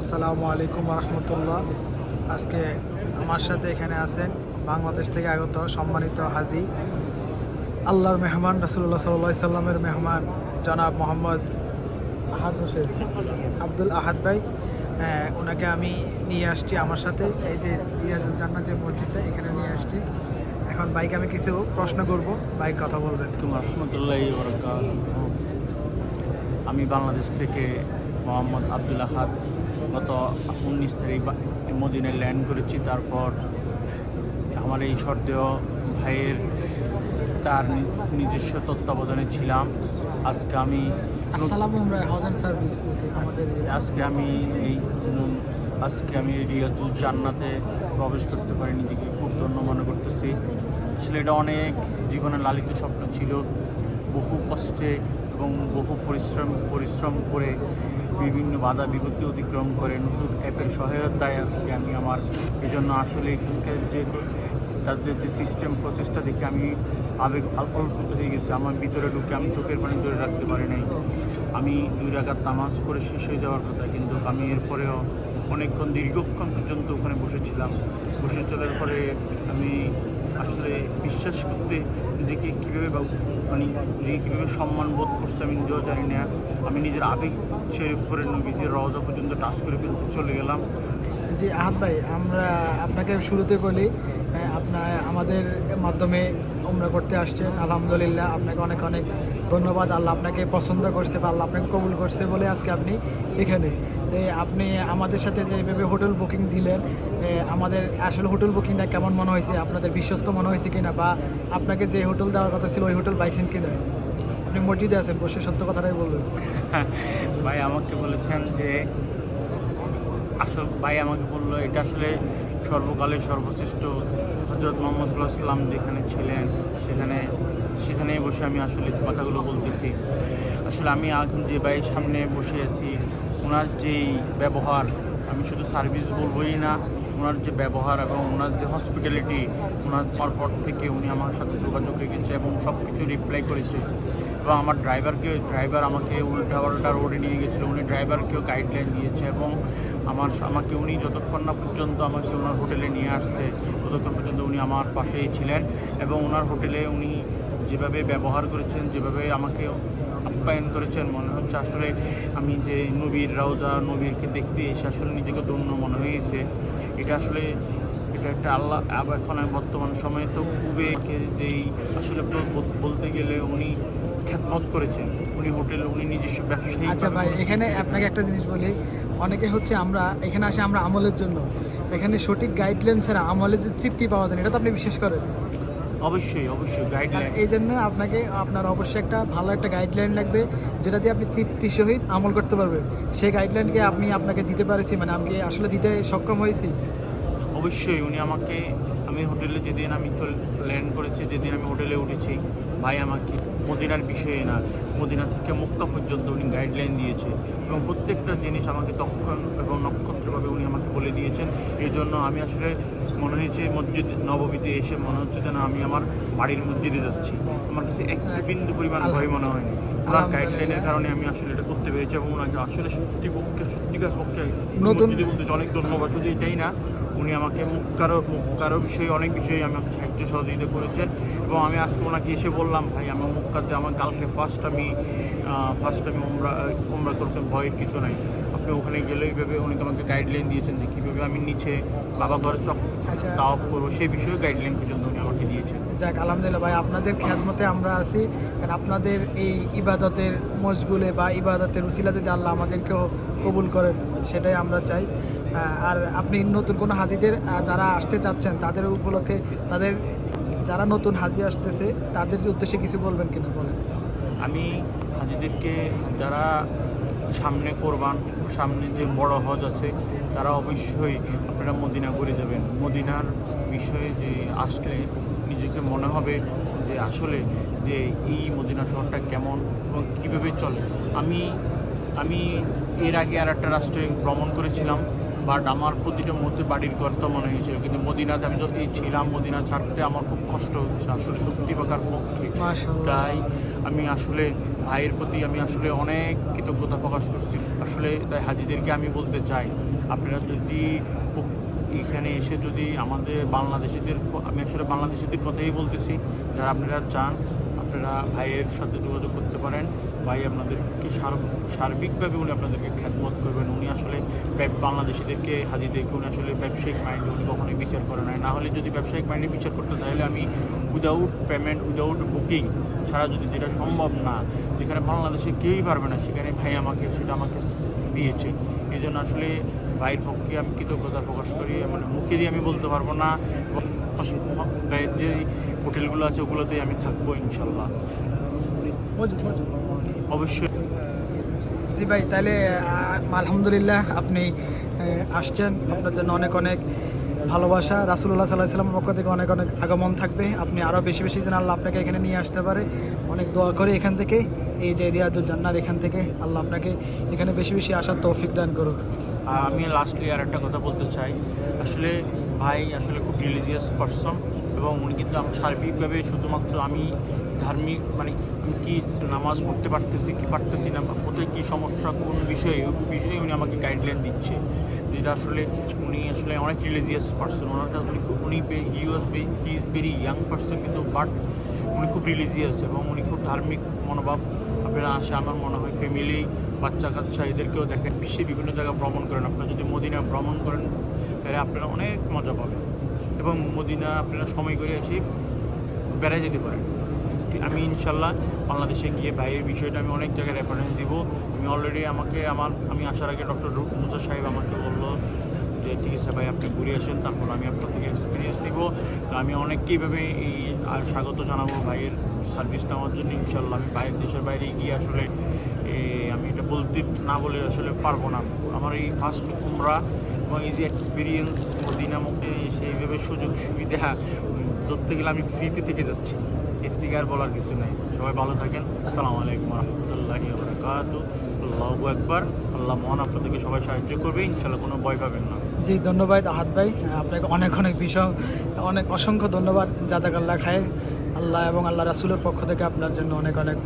আসসালামু আলাইকুম রহমতুল্লাহ আজকে আমার সাথে এখানে আছেন বাংলাদেশ থেকে আগত সম্মানিত হাজি, আল্লাহর মেহমান রাসুল্লাহ সাল্লাহ সাল্লামের মেহমান জনাব মোহাম্মদ আহাদ হোসেন আব্দুল আহাদ ভাই। ওনাকে আমি নিয়ে আসছি আমার সাথে। এই যে রিয়াজুল জান্নাত যে মসজিদটা, এখানে নিয়ে আসছি। এখন বাইক আমি কিছু প্রশ্ন করব। বাইক কথা বলবেন। রহমতুল্লাহ আমি বাংলাদেশ থেকে মোহাম্মদ আব্দুল আহাদ গত উনিশ তারিখ মদিনায় ল্যান্ড করেছি তারপর আমার এই সর্দেহ ভাইয়ের তার নিজস্ব তত্ত্বাবধানে ছিলাম। আজকে আমি সার্ভিস আজকে আমি এই আজকে আমি রিয়াজুল জান্নাতে প্রবেশ করতে পারি নিজেকে খুব ধন্য মনে করতেছি। আসলে এটা অনেক জীবনের লালিত স্বপ্ন ছিল। বহু কষ্টে এবং বহু পরিশ্রম পরিশ্রম করে বিভিন্ন বাধা বিপত্তি অতিক্রম করে নুসুক অ্যাপের সহায়তায় আজকে আমি আমার এই জন্য আসলে এখানকার যে তাদের যে সিস্টেম প্রচেষ্টা দেখে আমি আবেগ আল্পত হয়ে গেছি। আমার ভিতরে ঢুকে আমি চোখের পানি ধরে রাখতে পারি নাই। আমি দুই রাখার তামাজ করে শেষ হয়ে যাওয়ার কথা, কিন্তু আমি এরপরেও অনেকক্ষণ দীর্ঘক্ষণ পর্যন্ত ওখানে বসেছিলাম। বসে চলার পরে আমি আসলে বিশ্বাস করতে নিজেকে কীভাবে মানে নিজেকে কীভাবে সম্মান বোধ করছে আমি নিজেও জানি না। আমি নিজের আবেগ ছেড়ে করে নবীজের রওজা পর্যন্ত টাচ করে ফেলতে চলে গেলাম। জি আহাদ ভাই, আমরা আপনাকে শুরুতে বলি আপনার আমাদের মাধ্যমে উমরা করতে আসছেন। আলহামদুলিল্লাহ, আপনাকে অনেক অনেক ধন্যবাদ। আল্লাহ আপনাকে পছন্দ করছে বা আল্লাহ আপনাকে কবুল করছে বলে আজকে আপনি এখানে। তো আপনি আমাদের সাথে যেভাবে হোটেল বুকিং দিলেন আমাদের আসলে হোটেল বুকিংটা কেমন মনে হয়েছে? আপনাদের বিশ্বস্ত মনে হয়েছে কিনা? বা আপনাকে যে হোটেল দেওয়ার কথা ছিল, ওই হোটেল পাইছেন কিনা? আপনি মসজিদে আছেন, বসে সত্য কথাটাই বলবেন। ভাই আমাকে বলেছেন যে, আসল ভাই আমাকে বলল, এটা আসলে সর্বকালের সর্বশ্রেষ্ঠ হজরত মোহাম্মদ সাল্লাহ সাল্লাম যেখানে ছিলেন, সেখানে সেখানে বসে আমি আসলে কথাগুলো বলতেছি। আসলে আমি আজ যে ভাইয়ের সামনে বসে আছি ওনার যেই ব্যবহার, আমি শুধু সার্ভিস বলবোই না, ওনার যে ব্যবহার এবং ওনার যে হসপিটালিটি ওনার যাওয়ার পর থেকে উনি আমার সাথে যোগাযোগ রেখেছে এবং সব কিছু রিপ্লাই করেছে। এবং আমার ড্রাইভারকে ড্রাইভার আমাকে উল্টা পাল্টা রোডে নিয়ে গেছিল, উনি ড্রাইভারকেও গাইডলাইন দিয়েছে এবং আমার, আমাকে উনি যতক্ষণ না পর্যন্ত আমাকে ওনার হোটেলে নিয়ে আসছে, ততক্ষণ পর্যন্ত উনি আমার পাশেই ছিলেন এবং ওনার হোটেলে উনি যেভাবে ব্যবহার করেছেন, যেভাবে আমাকে আপ্যায়ন করেছেন মনে হচ্ছে আসলে আমি যে নবীর রাউজা নবীরকে দেখতে এসে আসলে নিজেকে ধন্য মনে হয়েছে। এটা আসলে এটা একটা আল্লাহ আবার এখন আমি বর্তমান সময়ে তো খুবই যেই আসলে বলতে গেলে উনি খ্যাতমত করেছেন। উনি হোটেল উনি নিজস্ব ব্যবসায়ী আচ্ছা ভাই এখানে আপনাকে একটা জিনিস বলি অনেকে হচ্ছে আমরা এখানে আসে আমরা আমলের জন্য। এখানে সঠিক গাইডলাইন ছাড়া আমলের যে তৃপ্তি পাওয়া যায় এটা তো আপনি বিশ্বাস করেন। অবশ্যই অবশ্যই গাইডলাইন এই জন্য আপনাকে আপনার অবশ্যই একটা ভালো একটা গাইডলাইন লাগবে যেটা দিয়ে আপনি তৃপ্তির সহিত আমল করতে পারবেন। সেই গাইডলাইনকে আমি আপনাকে দিতে পারেছি মানে আমি আসলে দিতে সক্ষম হয়েছি। অবশ্যই উনি আমাকে আমি হোটেলে যেদিন আমি ল্যান্ড করেছি যেদিন আমি হোটেলে উঠেছি ভাই আমাকে মদিনার বিষয়ে না মদিনা থেকে মুক্তা পর্যন্ত উনি গাইডলাইন দিয়েছে এবং প্রত্যেকটা জিনিস আমাকে তখন এবং নক্ষত্রভাবে উনি আমাকে বলে দিয়েছেন। এই জন্য আমি আসলে মনে হয়েছে মসজিদ নবমীতে এসে মনে হচ্ছে যেন আমি আমার বাড়ির মসজিদে যাচ্ছি। আমার কাছে এক বিন্দু পরিমাণ ভয় মনে হয়নি ওনার। গাইডলাইনের কারণে আমি আসলে এটা করতে পেরেছি এবং ওনাকে আসলে সত্যি পক্ষে সত্যিকার পক্ষে মসজিদে বলতেছি অনেক ধন্যবাদ। শুধু এটাই না উনি আমাকে মুক্তারও মুক্তারও বিষয়ে অনেক বিষয়ে আমাকে সাহায্য সহযোগিতা করেছেন। এবং আমি আজকে ওনাকে এসে বললাম ভাই আমার মুক্তাতে আমার কালকে ফার্স্ট আমি ফার্স্ট আমি উমরা উমরা করছেন ভয়ের কিছু নাই। আপনি ওখানে গেলে এইভাবে উনি আমাকে গাইডলাইন দিয়েছেন যে কীভাবে আমি নিচে বাবা ঘর চক আচ্ছা। তাও করব সেই বিষয়ে গাইডলাইন পর্যন্ত উনি আমাকে দিয়েছেন। যাক আলহামদুলিল্লাহ ভাই আপনাদের খ্যাতমতে আমরা আছি। কারণ আপনাদের এই ইবাদতের মশগুলে বা ইবাদতের উসিলাতে যে আল্লাহ আমাদেরকেও কবুল করেন সেটাই আমরা চাই। আর আপনি নতুন কোনো হাজিদের যারা আসতে চাচ্ছেন তাদের উপলক্ষে তাদের যারা নতুন হাজি আসতেছে, তাদের উদ্দেশ্যে কিছু বলবেন কিনা বলেন। আমি হাজিদেরকে যারা সামনে করবান, সামনে যে বড় হজ আছে, তারা অবশ্যই আপনারা মদিনা করে যাবেন। মদিনার বিষয়ে যে আসলে নিজেকে মনে হবে যে আসলে যে এই মদিনা শহরটা কেমন এবং কীভাবে চলে। আমি আমি এর আগে আর একটা রাষ্ট্রে ভ্রমণ করেছিলাম। বাট আমার প্রতিটা মুহূর্তে বাড়ির কর্তা মনে হয়েছিল কিন্তু মদিনাতে আমি যদি ছিলাম মদিনা ছাড়তে আমার খুব কষ্ট হচ্ছে। আসলে সত্যি পাকার পক্ষে। তাই আমি আসলে ভাইয়ের প্রতি আমি আসলে অনেক কৃতজ্ঞতা প্রকাশ করছি। আসলে তাই হাজিদেরকে আমি বলতে চাই আপনারা যদি এখানে এসে যদি আমাদের বাংলাদেশিদের আমি আসলে বাংলাদেশিদের কথাই বলতেছি। যারা আপনারা চান আপনারা ভাইয়ের সাথে যোগাযোগ করতে পারেন। ভাই আপনাদেরকে সার- সার্বিকভাবে উনি আপনাদেরকে খ্যাতমত করবেন। উনি আসলে বাংলাদেশিদেরকে হাজিদেরকে উনি আসলে ব্যবসায়িক মাইন্ডে উনি কখনোই বিচার করে নাই। না হলে যদি ব্যবসায়িক মাইন্ডে বিচার করতে, তাহলে আমি উইদাউট পেমেন্ট উইদাউট বুকিং ছাড়া যদি যেটা সম্ভব না, যেখানে বাংলাদেশে কেউই পারবে না, সেখানে ভাই আমাকে, সেটা আমাকে দিয়েছে। এই জন্য আসলে ভাইয়ের পক্ষে আমি কৃতজ্ঞতা প্রকাশ করি। মানে মুখে দিয়ে আমি বলতে পারব না। ভাইয়ের যে হোটেলগুলো আছে ওগুলোতেই আমি থাকব ইনশাল্লাহ। অবশ্যই। জি ভাই তাহলে আলহামদুলিল্লাহ আপনি আসছেন। আপনার জন্য অনেক অনেক ভালোবাসা। রাসুল্লাহ সাল্লাহ সাল্লামের পক্ষ থেকে অনেক অনেক আগমন থাকবে। আপনি আরও বেশি বেশি যেন আল্লাহ আপনাকে এখানে নিয়ে আসতে পারে। অনেক দোয়া করে এখান থেকে। এই যে রিয়াজুল জান্নার এখান থেকে আল্লাহ আপনাকে এখানে বেশি বেশি আসার তৌফিক দান করুক। আমি লাস্টলি আর একটা কথা বলতে চাই। আসলে ভাই আসলে খুব রিলিজিয়াস পারসন এবং উনি কিন্তু সার্বিকভাবে শুধুমাত্র আমি ধার্মিক মানে কি নামাজ পড়তে পারতেছি, কি পারতেছি না কোথায় কী সমস্যা, কোন বিষয়ে বিষয়ে উনি আমাকে গাইডলাইন দিচ্ছে। যেটা আসলে উনি আসলে অনেক রিলিজিয়াস পার্সন ওনার উনি he was he is very young person কিন্তু বাট উনি খুব রিলিজিয়াস এবং উনি খুব ধার্মিক মনোভাব। আপনারা আসে, আমার মনে হয় ফ্যামিলি বাচ্চা কাচ্চা, এদেরকেও দেখেন। বিশ্বে বিভিন্ন জায়গা ভ্রমণ করেন। আপনারা যদি মদিনা ভ্রমণ করেন, তাহলে আপনারা অনেক মজা পাবেন। এবং মদিনা আপনারা সময় করে এসে বেড়ায় যেতে পারেন। আমি ইনশাল্লাহ বাংলাদেশে গিয়ে ভাইয়ের বিষয়টা আমি অনেক জায়গায় রেফারেন্স দিব। আমি অলরেডি আমাকে আমার, আমি আসার আগে ডক্টর মুসা সাহেব আমাকে বলল যে, ঠিক আছে ভাই, আপনি ঘুরে আসেন, তারপর আমি আপনার থেকে এক্সপিরিয়েন্স নিব। তো আমি অনেক কীভাবে এই স্বাগত জানাব ভাইয়ের সার্ভিস নেওয়ার জন্য ইনশাল্লাহ। আমি বাইরের দেশের বাইরে গিয়ে আসলে আমি এটা বলতে, না বলে আসলে পারব না। আমার এই ফার্স্ট কুমরা এবং এই যে এক্সপিরিয়েন্স মদিনা মুখে সেইভাবে সুযোগ সুবিধা ধরতে গেলে আমি ফ্রিতে থেকে যাচ্ছি। এর থেকে আর বলার কিছু নেই। সবাই ভালো থাকেন। আসসালামু আলাইকুম রহমতুল্লাহি বারকাত আল্লাহু একবার আল্লাহ মহান আপনাদেরকে সবাই সাহায্য করবে। ইনশাল্লাহ কোনো ভয় পাবেন না। জি ধন্যবাদ আহাত ভাই। আপনাকে অনেক অনেক বিষয় অনেক অসংখ্য ধন্যবাদ জাজাকাল্লাহ খায় আল্লাহ এবং আল্লাহ রাসুলের পক্ষ থেকে আপনার জন্য অনেক অনেক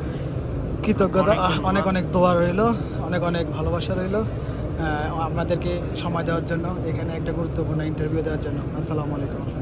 কৃতজ্ঞতা অনেক অনেক দোয়া রইল অনেক অনেক ভালোবাসা রইল। আপনাদেরকে সময় দেওয়ার জন্য এখানে একটা গুরুত্বপূর্ণ ইন্টারভিউ দেওয়ার জন্য। আসসালামু আলাইকুম।